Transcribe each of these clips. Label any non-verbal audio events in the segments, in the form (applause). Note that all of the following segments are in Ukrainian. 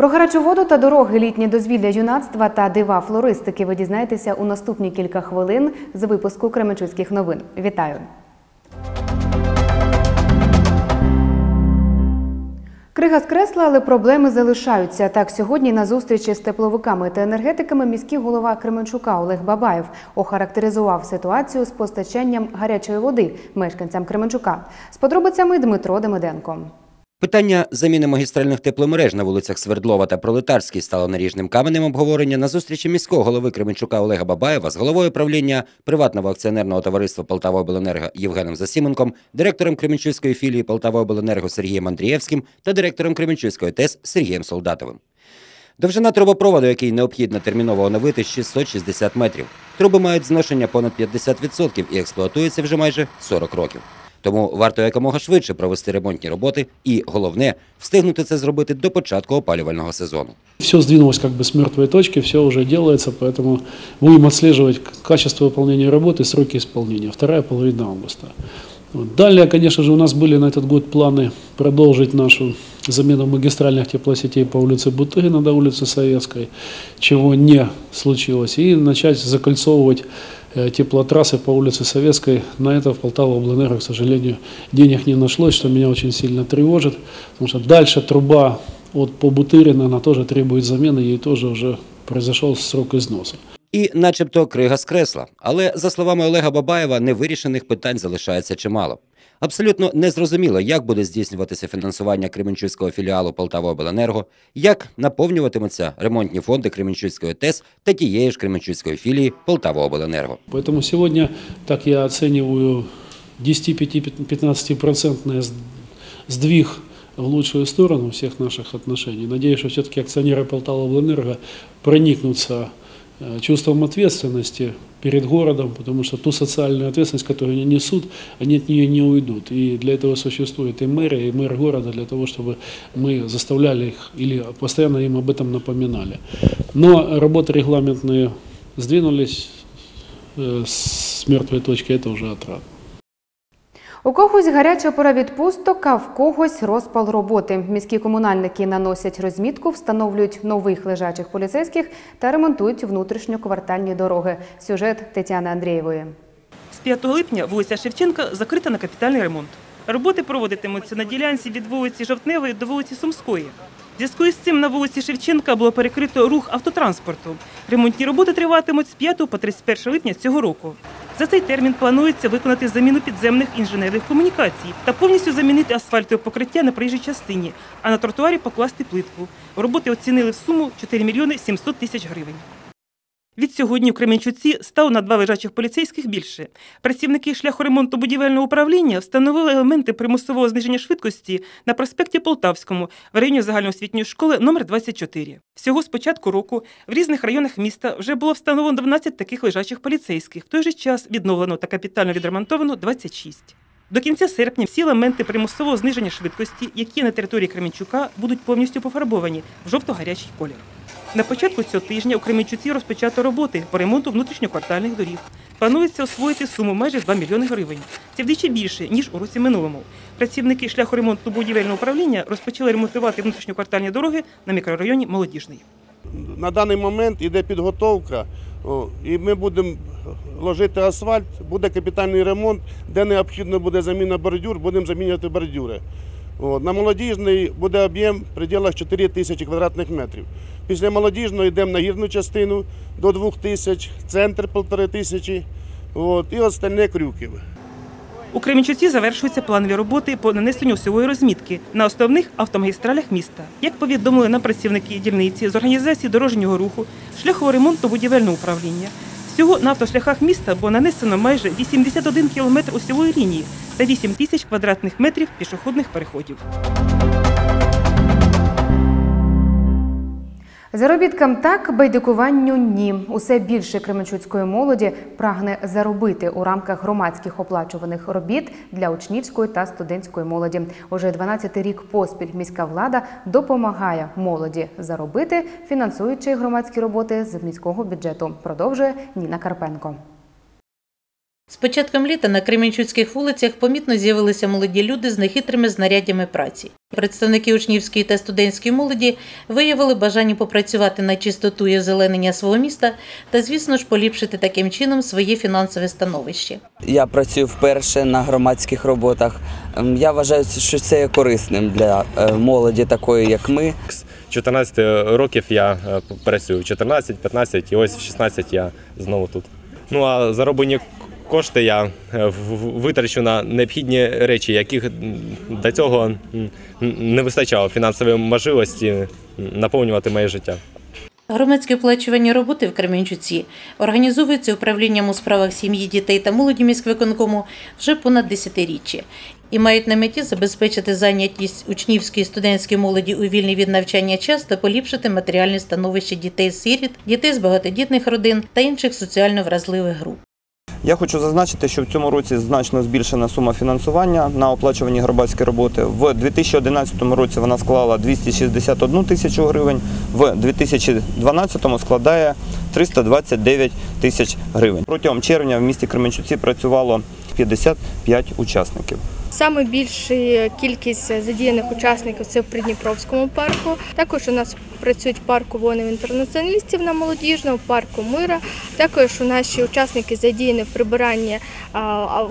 Про гарячу воду та дороги, літні дозвілля юнацтва та дива флористики ви дізнаєтеся у наступні кілька хвилин з випуску Кременчуцьких новин. Вітаю! Крига скресла, але проблеми залишаються. Так, сьогодні на зустрічі з тепловиками та енергетиками міський голова Кременчука Олег Бабаєв охарактеризував ситуацію з постачанням гарячої води мешканцям Кременчука. З подробицями Дмитро Демиденко. Питання заміни магістральних тепломереж на вулицях Свердлова та Пролетарській стало наріжним каменем обговорення на зустрічі міського голови Кременчука Олега Бабаєва з головою правління приватного акціонерного товариства Полтаваобленерго Євгеном Засіменком, директором Кременчуцької філії Полтаваобленерго Сергієм Андрієвським та директором Кременчуцької ТЕС Сергієм Солдатовим. Довжина трубопроводу, який необхідно терміново оновити, 660 метрів. Труби мають зношення понад 50% і експлуатуються вже майже 40 років. Тому варто якомога швидше провести ремонтні роботи і, головне, встигнути це зробити до початку опалювального сезону. Все сдвинулось как бы с мертвой точки, все уже делается, поэтому будем отслеживать к- качество выполнения работы, сроки исполнения. Вторая половина августа. Вот. Далее, конечно же, у нас были на этот год планы продолжить нашу замену магистральных теплосетей по улице Бутыгина до улицы Советской, чего не случилось, и начать закольцовывать э, теплотрассы по улице Советской. На это в Полтава Облэнерго, к сожалению, денег не нашлось, что меня очень сильно тревожит, потому что дальше труба от по Бутырина, она тоже требует замены, ей тоже уже произошел срок износа. І, начебто, крига скресла. Але, за словами Олега Бабаєва, невирішених питань залишається чимало. Абсолютно незрозуміло, як буде здійснюватися фінансування Кременчуцького філіалу Полтаваобленерго, як наповнюватимуться ремонтні фонди Кременчуцької ТЕС та тієї ж Кременчуцької філії Полтаваобленерго. Поэтому сегодня, так я оцениваю, 10-15% сдвиг в лучшую сторону всех наших отношений. Надеюсь, что все-таки акционеры Полтава Облэнерго проникнутся э, чувством ответственности перед городом, потому что ту социальную ответственность, которую они несут, они от нее не уйдут. И для этого существует и мэрия, и мэр города, для того, чтобы мы заставляли их или постоянно им об этом напоминали. Но работы регламентные сдвинулись э, с мертвой точки, это уже отрадно. У когось гаряча пора відпусток, а в когось розпал роботи. Міські комунальники наносять розмітку, встановлюють нових лежачих поліцейських та ремонтують внутрішньоквартальні дороги. Сюжет Тетяни Андрієвої. З 5 липня вулиця Шевченка закрита на капітальний ремонт. Роботи проводитимуться на ділянці від вулиці Жовтневої до вулиці Сумської. Зв'язку із цим на вулиці Шевченка було перекрито рух автотранспорту. Ремонтні роботи триватимуть з 5 по 31 липня цього року. За цей термін планується виконати заміну підземних інженерних комунікацій та повністю замінити асфальтове покриття на проїжджій частині, а на тротуарі покласти плитку. Роботи оцінили в суму 4 мільйони 700 тисяч гривень. Від сьогодні в Кременчуці стало на два лежачих поліцейських більше. Працівники шляхоремонту будівельного управління встановили елементи примусового зниження швидкості на проспекті Полтавському в районі загальноосвітньої школи номер 24. Всього з початку року в різних районах міста вже було встановлено 12 таких лежачих поліцейських. В той же час відновлено та капітально відремонтовано 26. До кінця серпня всі елементи примусового зниження швидкості, які на території Кременчука, будуть повністю пофарбовані в жовто-гарячий колір. На початку цього тижня у Кременчуці розпочато роботи по ремонту внутрішньоквартальних доріг. Планується освоїти суму майже 2 мільйони гривень. Це вдвічі більше, ніж у році минулому. Працівники шляхоремонту будівельного управління розпочали ремонтувати внутрішньоквартальні дороги на мікрорайоні Молодіжний. На даний момент іде підготовка, і ми будемо ложити асфальт, буде капітальний ремонт, де необхідно буде заміна бордюр, будемо замінювати бордюри. На молодіжний буде об'єм в пределах 4 тисячі квадратних метрів. Після молодіжного йдемо на гірну частину до 2 тисяч, центр 1,5 тисячі, і остальне крюків. У Кременчуці завершуються планові роботи по нанесенню осьової розмітки на основних автомагістралях міста. Як повідомили нам працівники дільниці з організації дорожнього руху, шляхового ремонту будівельного управління, всього на автошляхах міста було нанесено майже 81 кілометр усьової лінії та 8 тисяч квадратних метрів пішохідних переходів. Заробіткам так, байдикуванню ні. Усе більше кременчуцької молоді прагне заробити у рамках громадських оплачуваних робіт для учнівської та студентської молоді. Уже 12-й рік поспіль міська влада допомагає молоді заробити, фінансуючи громадські роботи з міського бюджету. Продовжує Ніна Карпенко. З початком літа на кременчуцьких вулицях помітно з'явилися молоді люди з нехитрими знаряддями праці. Представники учнівської та студентської молоді виявили бажання попрацювати на чистоту і озеленення свого міста та, звісно ж, поліпшити таким чином своє фінансове становище. Я працюю вперше на громадських роботах. Ем, Я вважаю, що це є корисним для е, молоді, такої як ми. З 14 років я е, працюю 14, 15 і ось в 16 я знову тут. Ну а зароблені кошти я е, витрачу на необхідні речі, яких до цього не вистачало фінансової можливості наповнювати моє життя. Громадські оплачувані роботи в Кременчуці організовуються управлінням у справах сім'ї, дітей та молоді міськвиконкому вже понад десятиріччя і мають на меті забезпечити зайнятість учнівської і студентської молоді у вільний від навчання час та поліпшити матеріальне становище дітей-сиріт, дітей з багатодітних родин та інших соціально вразливих груп. Я хочу зазначити, що в цьому році значно збільшена сума фінансування на оплачувані громадські роботи. В 2011 році вона склала 261 тисячу гривень, в 2012 складає 329 тисяч гривень. Протягом червня в місті Кременчуці працювало 55 учасників. Саме більша кількість задіяних учасників це в Придніпровському парку. Також у нас працюють в парку воїнів-інтернаціоналістів на молодіжному, парку Мира. Також у наші учасники задіяні в прибиранні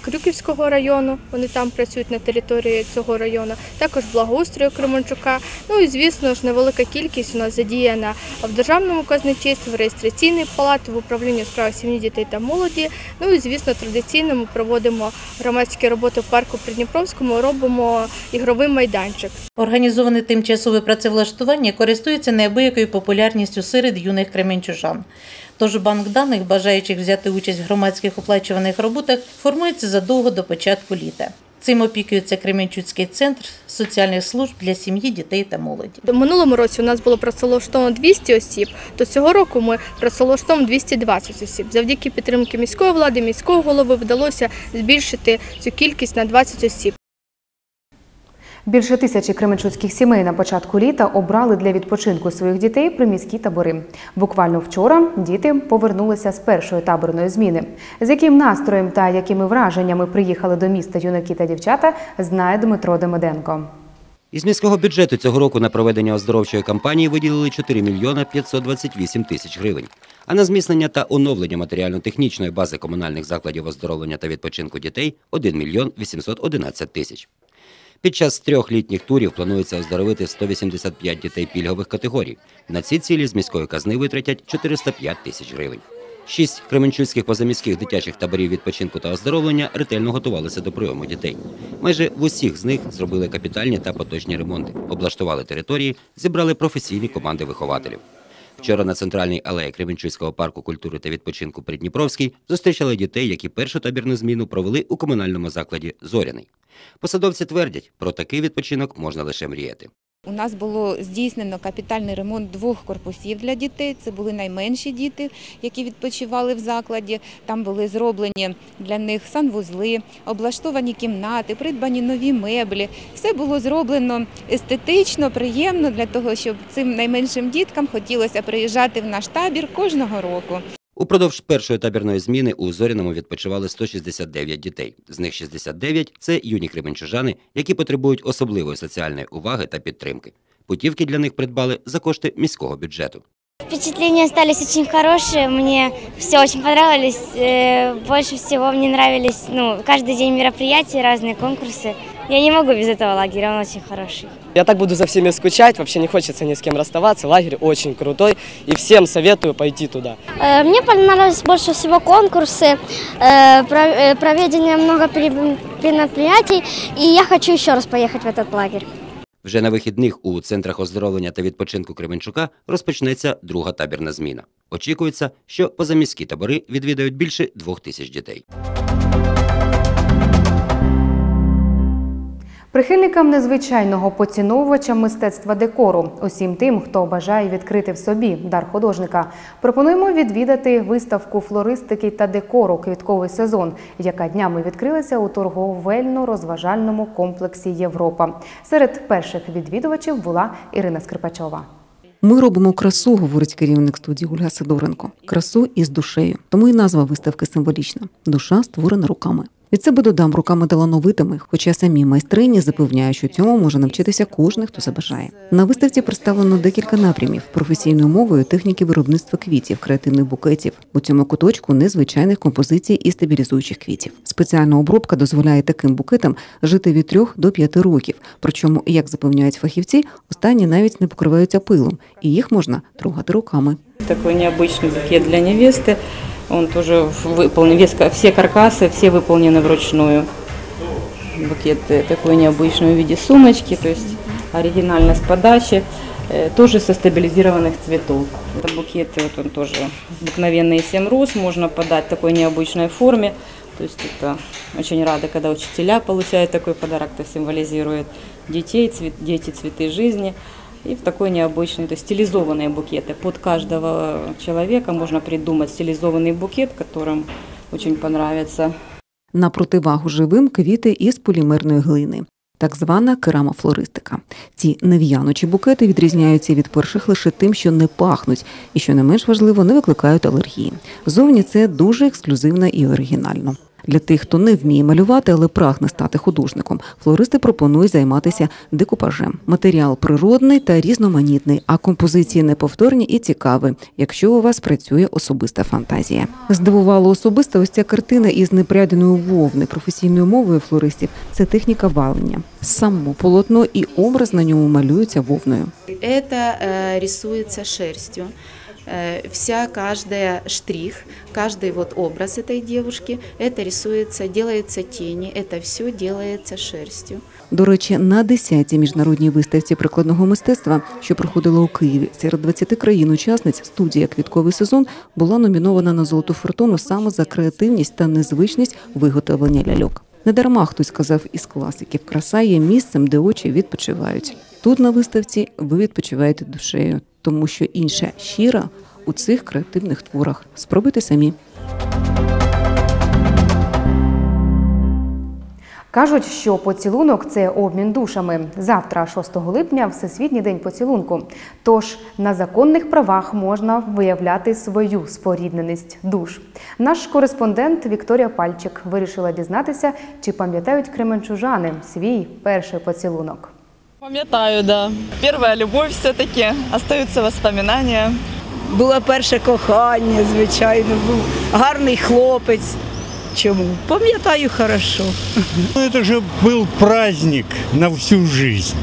Крюківського району. Вони там працюють на території цього району. Також благоустрою Кременчука. Ну і звісно ж невелика кількість у нас задіяна в державному казначействі, в реєстраційній палаті, в управлінні у справах сім'ї, дітей та молоді. Ну і звісно, традиційно ми проводимо громадські роботи в парку Придніпровському, робимо ігровий майданчик. Організоване тимчасове працевлаштування користується неабиякою популярністю серед юних кременчужан. Тож банк даних, бажаючих взяти участь в громадських оплачуваних роботах, формується задовго до початку літа. Цим опікується Кременчуцький центр соціальних служб для сім'ї, дітей та молоді. Минулому році у нас було працевлаштовано 200 осіб, то цього року ми працевлаштовуємо 220 осіб. Завдяки підтримки міської влади, міського голови вдалося збільшити цю кількість на 20 осіб. Більше тисячі кременчуцьких сімей на початку літа обрали для відпочинку своїх дітей приміські табори. Буквально вчора діти повернулися з першої таборної зміни. З яким настроєм та якими враженнями приїхали до міста юнаки та дівчата, знає Дмитро Демиденко. Із міського бюджету цього року на проведення оздоровчої кампанії виділили 4 мільйона 528 тисяч гривень. А на зміцнення та оновлення матеріально-технічної бази комунальних закладів оздоровлення та відпочинку дітей 1 мільйон 811 тисяч. Під час трьох літніх турів планується оздоровити 185 дітей пільгових категорій. На ці цілі з міської казни витратять 405 тисяч гривень. Шість кременчуцьких позаміських дитячих таборів відпочинку та оздоровлення ретельно готувалися до прийому дітей. Майже в усіх з них зробили капітальні та поточні ремонти, облаштували території, зібрали професійні команди вихователів. Вчора на центральній алеї Кременчуцького парку культури та відпочинку Придніпровський зустрічали дітей, які першу табірну зміну провели у комунальному закладі Зоряний. Посадовці твердять, про такий відпочинок можна лише мріяти. У нас було здійснено капітальний ремонт двох корпусів для дітей. Це були найменші діти, які відпочивали в закладі. Там були зроблені для них санвузли, облаштовані кімнати, придбані нові меблі. Все було зроблено естетично, приємно для того, щоб цим найменшим діткам хотілося приїжджати в наш табір кожного року. Упродовж першої табірної зміни у Зоряному відпочивали 169 дітей. З них 69 – це юні кременчужани, які потребують особливої соціальної уваги та підтримки. Путівки для них придбали за кошти міського бюджету. Впечатления остались очень хорошие, мне все очень понравилось. Э, Больше всего мне нравились, ну, каждый день мероприятия, разные конкурсы. Я не могу без этого лагеря, он очень хороший. Я так буду за всеми скучать, вообще не хочется ни с кем расставаться. Лагерь очень крутой и всем советую пойти туда. Э, Мне понравились больше всего конкурсы, э, про- э, проведение много пере- мероприятий, и я хочу еще раз поехать в этот лагерь. Вже на вихідних у центрах оздоровлення та відпочинку Кременчука розпочнеться друга табірна зміна. Очікується, що позаміські табори відвідають більше двох тисяч дітей. Прихильникам незвичайного поціновувача мистецтва декору, усім тим, хто бажає відкрити в собі дар художника, пропонуємо відвідати виставку флористики та декору квітковий сезон, яка днями відкрилася у торговельно-розважальному комплексі Європа. Серед перших відвідувачів була Ірина Скрипачова. Ми робимо красу, говорить керівник студії Ольга Сидоренко. Красу із душею. Тому і назва виставки символічна. Душа створена руками. Від себе додам руками талановитими, хоча самі майстрині запевняють, що цьому може навчитися кожен, хто забажає. На виставці представлено декілька напрямів професійною мовою техніки виробництва квітів, креативних букетів. У цьому куточку незвичайних композицій і стабілізуючих квітів. Спеціальна обробка дозволяє таким букетам жити від 3 до 5 років. Причому, як запевняють фахівці, останні навіть не покриваються пилом, і їх можна трогати руками. Такой необычный букет для невесты. Он тоже выполнен, все каркасы, все выполнены вручную. Букет э, такой необычный в виде сумочки, то есть оригинальность подачи, э, тоже со стабилизированных цветов. Это букет, вот он тоже обыкновенный 7 роз, можно подать в такой необычной форме. То есть это очень рада, когда учителя получают такой подарок, это символизирует детей, цвет, дети цветы жизни. И в такой необычный, то есть стилизованные букеты. Под каждого человека можно придумать стилизованный букет, которым очень понравится. На противагу живим квіти із полімерної глини. Так звана керамофлористика. Ці нев'яночі букети відрізняються від перших лише тим, що не пахнуть, і що не менш важливо, не викликають алергії. Зовні це дуже ексклюзивно і оригінально. Для тих, хто не вміє малювати, але прагне стати художником, флористи пропонують займатися декупажем. Матеріал природний та різноманітний, а композиції неповторні і цікаві, якщо у вас працює особиста фантазія. Здивувало особисто ось ця картина із непряденої вовни професійною мовою флористів. Це техніка валення. Само полотно і образ на ньому малюються вовною. Это э, рисуется шерстью. Э, Вся, каждая штрих, каждый вот образ этой девушки, это рисуется, делается тени, это все делается шерстью. До речі, на 10-й міжнародній виставці прикладного мистецтва, що проходила у Києві, серед 20 країн-учасниць студія Квітковий сезон була номінована на золоту фортуну саме за креативність та незвичність виготовлення ляльок. Недарма хтось сказав із класиків, краса є місцем, де очі відпочивають. Тут на виставці ви відпочиваєте душею, тому що інша щира у цих креативних творах. Спробуйте самі. Кажуть, що поцілунок це обмін душами. Завтра, 6 липня, Всесвітній день поцілунку. Тож на законних правах можна виявляти свою спорідненість душ. Наш кореспондент Вікторія Пальчик вирішила дізнатися, чи пам'ятають кременчужани свій перший поцілунок. Пам'ятаю, да. Перша любов все-таки, остаються воспоминання. Було перше кохання, звичайно, був гарний хлопець. Чому? Пам'ятаю хорошо. Ну, это же был праздник на всю жизнь.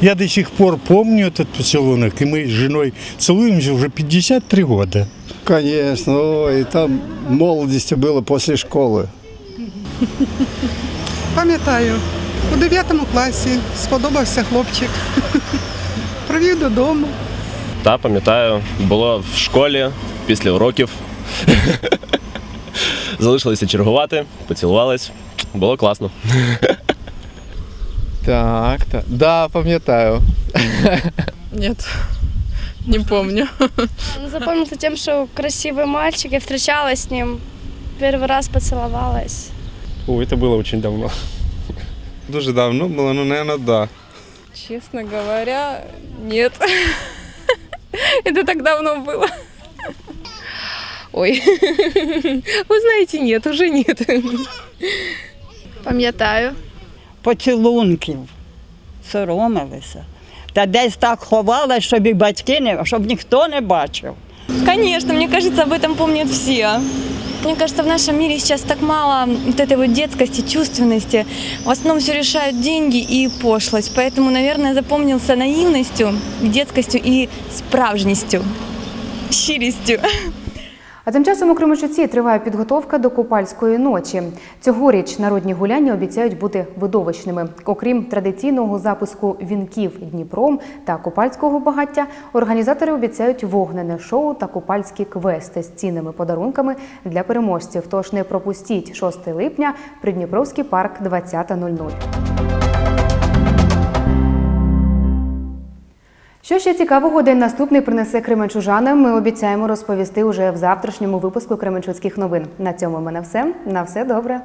Я до сих пор помню этот поцелунок, и мы с женой целуемся уже 53 года. Конечно, ой, там молодости было после школы. Пам'ятаю, у 9 класі сподобався хлопчик. (laughs) Привів додому. Та пам'ятаю, було в школі після уроків. (laughs) Залишилися чергувати, поцілувались. Було класно. (laughs) Так, так. Да, пам'ятаю. Нет, не помню. Ну, Запомнился тем, что красивый мальчик, я встречалась с ним, первый раз поцеловалась. Ой, это было очень давно. Дуже давно было, ну, наверное, да. Честно говоря, нет. (laughs) Это так давно было. Ой, (laughs) вы знаете, нет, уже нет. Пам'ятаю. Поцілунків. Соромилися. Та десь так ховали, щоб і батьки не, щоб ніхто не бачив. Конечно, мне кажется, об этом помнят все. Мне кажется, в нашем мире сейчас так мало вот этой вот детскости, чувственности. В основном все решают деньги и пошлость. Поэтому, наверное, запомнился наивностью, детскостью и справжністю, щирістю. А тим часом у Кременчуці триває підготовка до купальської ночі. Цьогоріч народні гуляння обіцяють бути видовищними. Окрім традиційного запуску вінків Дніпром та купальського багаття, організатори обіцяють вогнене шоу та купальські квести з цінними подарунками для переможців. Тож не пропустіть 6 липня Придніпровський парк 20.00. Що ще цікавого день наступний принесе кременчужанам, ми обіцяємо розповісти уже в завтрашньому випуску Кременчуцьких новин. На цьому в мене все. На все добре.